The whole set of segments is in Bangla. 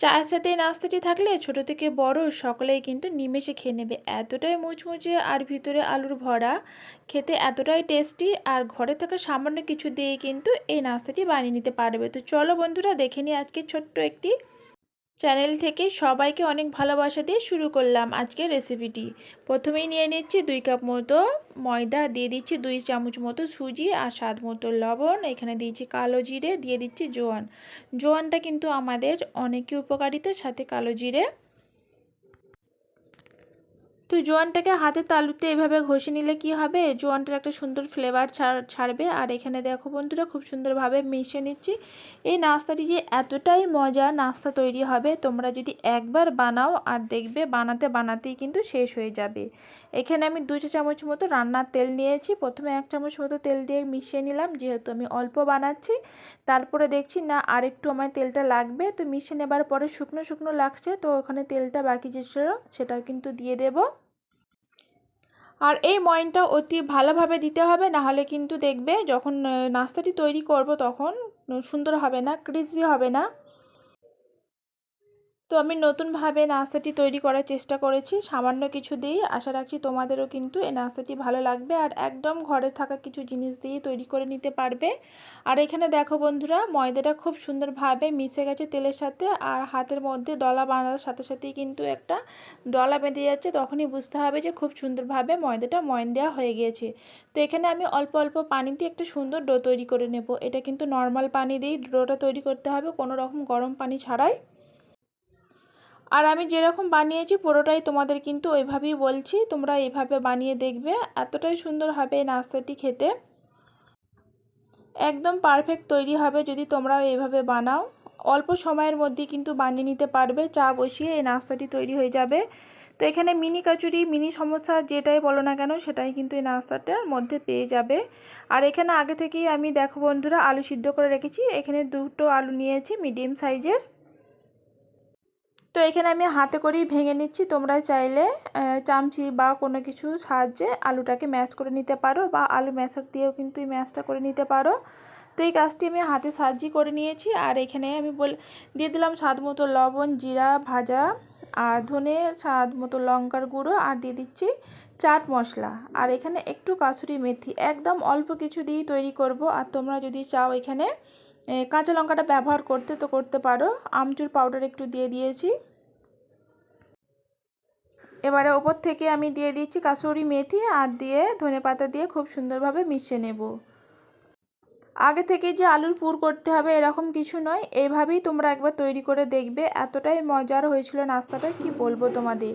চায়ের সাথে এই নাস্তাটি থাকলে ছোট থেকে বড় সকলেই কিন্তু নিমেষে খেয়ে নেবে। এতটাই মুচমুচে আর ভিতরে আলুর ভরা, খেতে এতটাই টেস্টি আর ঘরে থাকা সামান্য কিছু দিয়ে কিন্তু এই নাস্তাটি বানিয়ে নিতে পারবে। তো চলো বন্ধুরা, দেখে নিই আজকে ছোট্ট একটি চ্যানেল থেকে সবাইকে অনেক ভালোবাসা দিয়ে শুরু করলাম আজকের রেসিপিটি। প্রথমেই নিয়ে নিচ্ছি দুই কাপ মতো ময়দা, দিয়ে দিচ্ছি দুই চামচ মতো সুজি আর স্বাদ মতো লবণ। এখানে দিয়েছি কালো জিরে, দিয়ে দিচ্ছি জোয়ান। জোয়ানটা কিন্তু আমাদের অনেকই উপকারিতা, সাথে কালো জিরে তো জোয়ানটাকে হাতে তালুতে এভাবে ঘষে নিলে কি হবে? জোয়ানটার একটা সুন্দর ফ্লেভার ছাড়বে। আর এখানে দেখো বন্ধুরা, খুব সুন্দরভাবে মিশিয়ে নিচ্ছি। এই নাস্তাটি যে এতটাই মজা নাস্তা তৈরি হবে, তোমরা যদি একবার বানাও আর দেখবে বানাতে বানাতেই কিন্তু শেষ হয়ে যাবে। এখানে আমি দু চামচ মতো রান্নার তেল নিয়েছি। প্রথমে এক চামচ মতো তেল দিয়ে মিশিয়ে নিলাম, যেহেতু আমি অল্প বানাচ্ছি। তারপরে দেখছি, না আর একটু আমার তেলটা লাগবে। তো মিশিয়ে নেবার পরে শুকনো শুকনো লাগছে, তো ওখানে তেলটা বাকি যে ছিল সেটাও কিন্তু দিয়ে দেবো। আর এই ময়নটা অতি ভালোভাবে দিতে হবে, নাহলে কিন্তু দেখবে যখন নাস্তাটি তৈরি করব তখন সুন্দর হবে না ক্রিসপি হবে না। তো আমি নতুনভাবে নাস্তাটি তৈরি করার চেষ্টা করেছি। সামান্য কিছু দিয়ে আশা রাখছি তোমাদেরও কিন্তু এই নাস্তাটি ভালো লাগবে আর একদম ঘরে থাকা কিছু জিনিস দিয়ে তৈরি করে নিতে পারবে। আর এখানে দেখো বন্ধুরা, ময়দাটা খুব সুন্দরভাবে মিশে গেছে তেলের সাথে আর হাতের মধ্যে দলা বাঁধার সাথে সাথেই কিন্তু একটা দলা বেঁধে যাচ্ছে। তখনই বুঝতে হবে যে খুব সুন্দরভাবে ময়দাটা ময়ন দেওয়া হয়ে গিয়েছে। তো এখানে আমি অল্প অল্প পানি দিয়ে একটা সুন্দর ডো তৈরি করে নেব। এটা কিন্তু নর্মাল পানি দিয়েই ডোটা তৈরি করতে হবে, কোনো রকম গরম পানি ছাড়াই। আর আমি যেরকম বানিয়েছি পুরোটাই তোমাদের কিন্তু ওইভাবেই বলছি। তোমরা এইভাবে বানিয়ে দেখবে, এতটাই সুন্দর হবে এই নাস্তাটি খেতে। একদম পারফেক্ট তৈরি হবে যদি তোমরা এইভাবে বানাও। অল্প সময়ের মধ্যে কিন্তু বানিয়ে নিতে পারবে, চা বসিয়ে এই নাস্তাটি তৈরি হয়ে যাবে। তো এখানে মিনি কাচুরি, মিনি সমস্যা যেটাই বলো না কেন, সেটাই কিন্তু এই নাস্তাটার মধ্যে পেয়ে যাবে। আর এখানে আগে থেকেই আমি দেখো বন্ধুরা, আলু সিদ্ধ করে রেখেছি। এখানে দুটো আলু নিয়েছি মিডিয়াম সাইজের তো এখানে আমি হাতে করেই ভেঙে নিচ্ছি। তোমরা চাইলে চামচি বা কোনো কিছু সাহায্যে আলুটাকে ম্যাশ করে নিতে পারো বা আলু ম্যাশার দিয়েও কিন্তু এই ম্যাশটা করে নিতে পারো। তো এই কাজটি আমি হাতে সাহায্যই করে নিয়েছি। আর এখানে আমি বল, দিয়ে দিলাম স্বাদ মতো লবণ, জিরা, ভাজা, আর ধনে স্বাদ মতো লঙ্কার গুঁড়ো, আর দিয়ে দিচ্ছি চাট মশলা। আর এখানে একটু কাসুরি মেথি, একদম অল্প কিছু দিয়েই তৈরি করব। আর তোমরা যদি চাও এখানে কাঁচা লঙ্কাটা ব্যবহার করতে তো করতে পারো। আমচুর পাউডার একটু দিয়ে দিয়েছি। এবারে ওপর থেকে আমি দিয়ে দিচ্ছি কাসুরি মেথি আর দিয়ে ধনে পাতা দিয়ে খুব সুন্দরভাবে মিশিয়ে নেব। আগে থেকে যে আলুর পুর করতে হবে এরকম কিছু নয়। এইভাবেই তোমরা একবার তৈরি করে দেখবে এতটাই মজার হয়েছিল নাস্তাটা, কি বলব তোমাদের।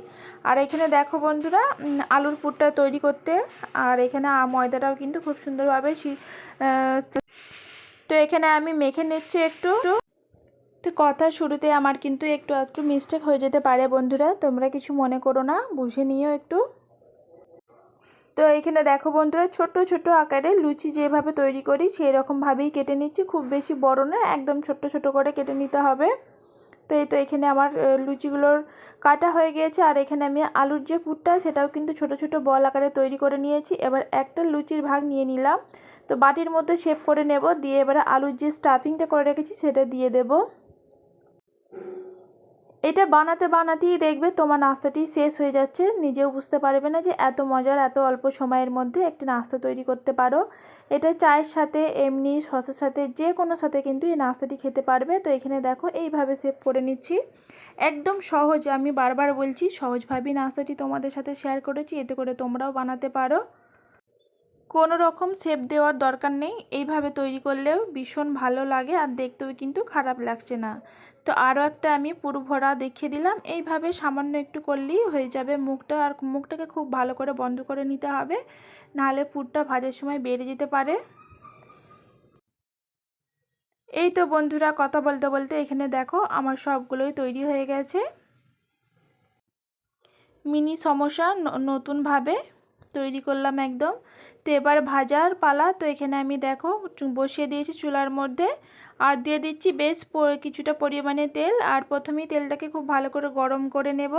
আর এখানে দেখো বন্ধুরা আলুর পুরটা তৈরি করতে। আর এখানে ময়দাটাও কিন্তু খুব সুন্দরভাবে তো এখানে আমি মেখে নিচ্ছি একটু। তো কথা শুরুতে আমার কিন্তু একটু একটু মিস্টেক হয়ে যেতে পারে বন্ধুরা। তোমরা কিছু মনে করো না, বুঝে নিও একটু। তো এখানে দেখো বন্ধুরা ছোট ছোট আকারে লুচি যেভাবে তৈরি করি সেই রকমভাবেই কেটে নিচ্ছি। খুব বেশি বড় না, একদম ছোট ছোট করে কেটে নিতে হবে। তো এই তো এখানে আমার লুচিগুলোর কাটা হয়ে গিয়েছে। আর এখানে আমি আলুর যে পুরটা, সেটাও কিন্তু ছোট ছোট বল আকারে তৈরি করে নিয়েছি। এবার একটা লুচির ভাগ নিয়ে নিলাম। তো বাটির মধ্যে শেপ করে নেব। দিয়ে এবারে আলুর যে স্টাফিংটা করে রেখেছি, সেটা দিয়ে দেবো। এটা বানাতে বানাতেই দেখবে তোমার নাস্তাটি শেষ হয়ে যাচ্ছে। নিজেও বুঝতে পারবে না যে এত মজার, এত অল্প সময়ের মধ্যে একটি নাস্তা তৈরি করতে পারো। এটা চায়ের সাথে, এমনি সসের সাথে, যে কোনো সাথে কিন্তু এই নাস্তাটি খেতে পারবে। তো এখানে দেখো, এইভাবে সেভ করে নিচ্ছি। একদম সহজ, আমি বারবার বলছি, সহজভাবেই নাস্তাটি তোমাদের সাথে শেয়ার করেছি। এতে করে তোমরাও বানাতে পারো। কোনো রকম শেপ দেওয়ার দরকার নেই। এইভাবে তৈরি করলেও ভীষণ ভালো লাগে আর দেখতেও কিন্তু খারাপ লাগছে না। তো আরও একটা আমি পুরো ভরা দেখিয়ে দিলাম। এইভাবে সামান্য একটু করলেই হয়ে যাবে। মুখটা আর মুখটাকে খুব ভালো করে বন্ধ করে নিতে হবে। নাহলে পুরটা ভাজার সময় বেড়ে যেতে পারে। এই তো বন্ধুরা, কথা বলতে বলতে এখানে দেখো আমার সবগুলোই তৈরি হয়ে গেছে। মিনি সমস্যা নতুনভাবে তৈরি করলাম একদম। তো এবার ভাজার পালা, তো এখানে আমি দেখো বসিয়ে দিয়েছি চুলার মধ্যে। আর দিয়ে দিচ্ছি বেশ কিছুটা পরিমাণে তেল। আর প্রথমেই তেলটাকে খুব ভালো করে গরম করে নেব।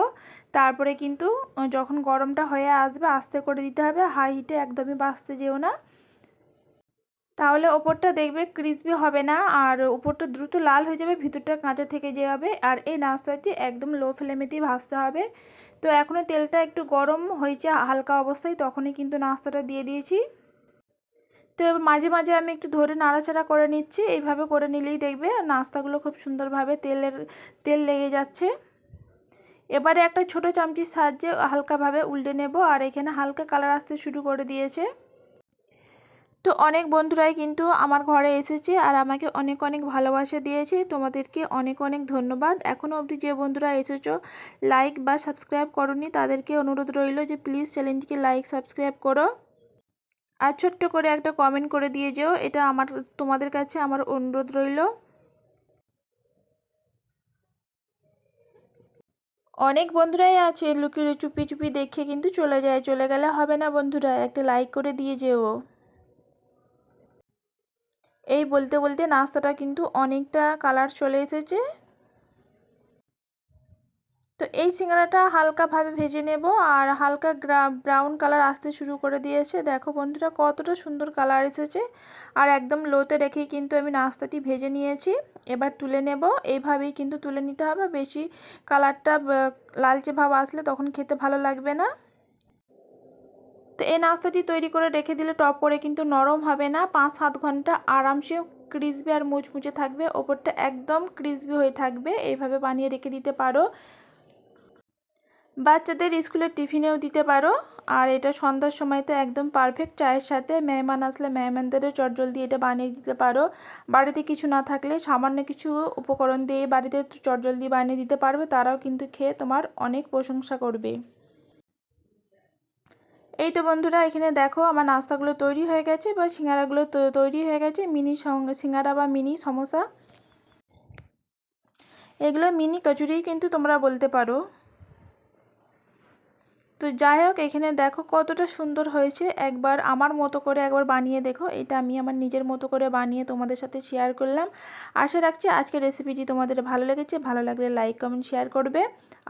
তারপরে কিন্তু, যখন গরমটা হয়ে আসবে, আস্তে করে দিতে হবে। হাই হিটে একদমই বাঁচতে যেও না। তাহলে ওপরটা দেখবে ক্রিসপি হবে না, আর উপরটা দ্রুত লাল হয়ে যাবে, ভিতরটা কাঁচা থেকে যাবে, আর এই নাস্তাটি একদম লো ফ্লেমেতেই ভাজতে হবে। তো এখনও তেলটা একটু গরম হয়েছে হালকা অবস্থায়, তখনই কিন্তু নাস্তাটা দিয়ে দিয়েছি। তো মাঝে মাঝে আমি একটু ধরে নাড়াচাড়া করে নিচ্ছি, এইভাবে করে নিলেই দেখবে নাস্তাগুলো খুব সুন্দরভাবে তেলের, তেল লেগে যাচ্ছে। এবারে একটা ছোট চামচির সাহায্যে হালকাভাবে উল্টে নেব, আর এখানে হালকা কালার আসতে শুরু করে দিয়েছে। তো অনেক বন্ধুরাই কিন্তু আমার ঘরে এসেছে আর আমাকে অনেক অনেক ভালোবাসা দিয়েছে। তোমাদেরকে অনেক অনেক ধন্যবাদ। এখনও অবধি যে বন্ধুরা এসেছ লাইক বা সাবস্ক্রাইব করনি, তাদেরকে অনুরোধ রইল যে প্লিজ চ্যানেলটিকে লাইক সাবস্ক্রাইব করো। আর ছোট্ট করে একটা কমেন্ট করে দিয়ে যেও, এটা আমার, তোমাদের কাছে আমার অনুরোধ রইল। অনেক বন্ধুরাই আছে লুকিয়ে চুপি চুপি দেখে কিন্তু চলে যায়, চলে গেলে হবে না বন্ধুরা, একটা লাইক করে দিয়ে যেও। এই বলতে বলতে নাস্তাটা কিন্তু অনেকটা কালার চলে এসেছে। তো এই সিঙ্গারাটা হালকাভাবে ভেজে নেব আর হালকা ব্রাউন কালার আসতে শুরু করে দিয়েছে। দেখো বন্ধুরা কতটা সুন্দর কালার এসেছে। আর একদম লোতে রেখেই কিন্তু আমি নাস্তাটি ভেজে নিয়েছি। এবার তুলে নেব। এইভাবেই কিন্তু তুলে নিতে হবে। বেশি কালারটা লালচে ভাব আসলে তখন খেতে ভালো লাগবে না। তো এই নাস্তাটি তৈরি করে রেখে দিলে টপ করে কিন্তু নরম হবে না। পাঁচ সাত ঘণ্টা আরামসে ক্রিসবি আর মুচমুচে থাকবে। ওপরটা একদম ক্রিসবি হয়ে থাকবে। এইভাবে বানিয়ে রেখে দিতে পারো। বাচ্চাদের স্কুলের টিফিনেও দিতে পারো। আর এটা সন্ধ্যার সময় তো একদম পারফেক্ট চায়ের সাথে মেহমান আসলে মেহমানদেরও চটজলদি এটা বানিয়ে দিতে পারো। বাড়িতে কিছু না থাকলে সামান্য কিছু উপকরণ দিয়ে বাড়িতে চটজলদি বানিয়ে দিতে পারবে। তারাও কিন্তু খেয়ে তোমার অনেক প্রশংসা করবে। এই তো বন্ধুরা, এখানে দেখো আমার নাস্তাগুলো তৈরি হয়ে গেছে বা সিঙ্গারাগুলো তৈরি হয়ে গেছে, মিনি সিঙ্গারা বা মিনি সমোসা। এগুলো মিনি কচুরি কিন্তু তোমরা বলতে পারো। তো যাই হোক, এখানে দেখো কতটা সুন্দর হয়েছে, একবার আমার মতো করে একবার বানিয়ে দেখো, এটা আমি আমার নিজের মতো করে বানিয়ে তোমাদের সাথে শেয়ার করলাম। আশা রাখছি আজকের রেসিপিটি তোমাদের ভালো লেগেছে, ভালো লাগলে লাইক কমেন্ট শেয়ার করবে।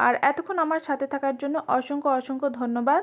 আর এতক্ষণ আমার সাথে থাকার জন্য অসংখ্য অসংখ্য ধন্যবাদ।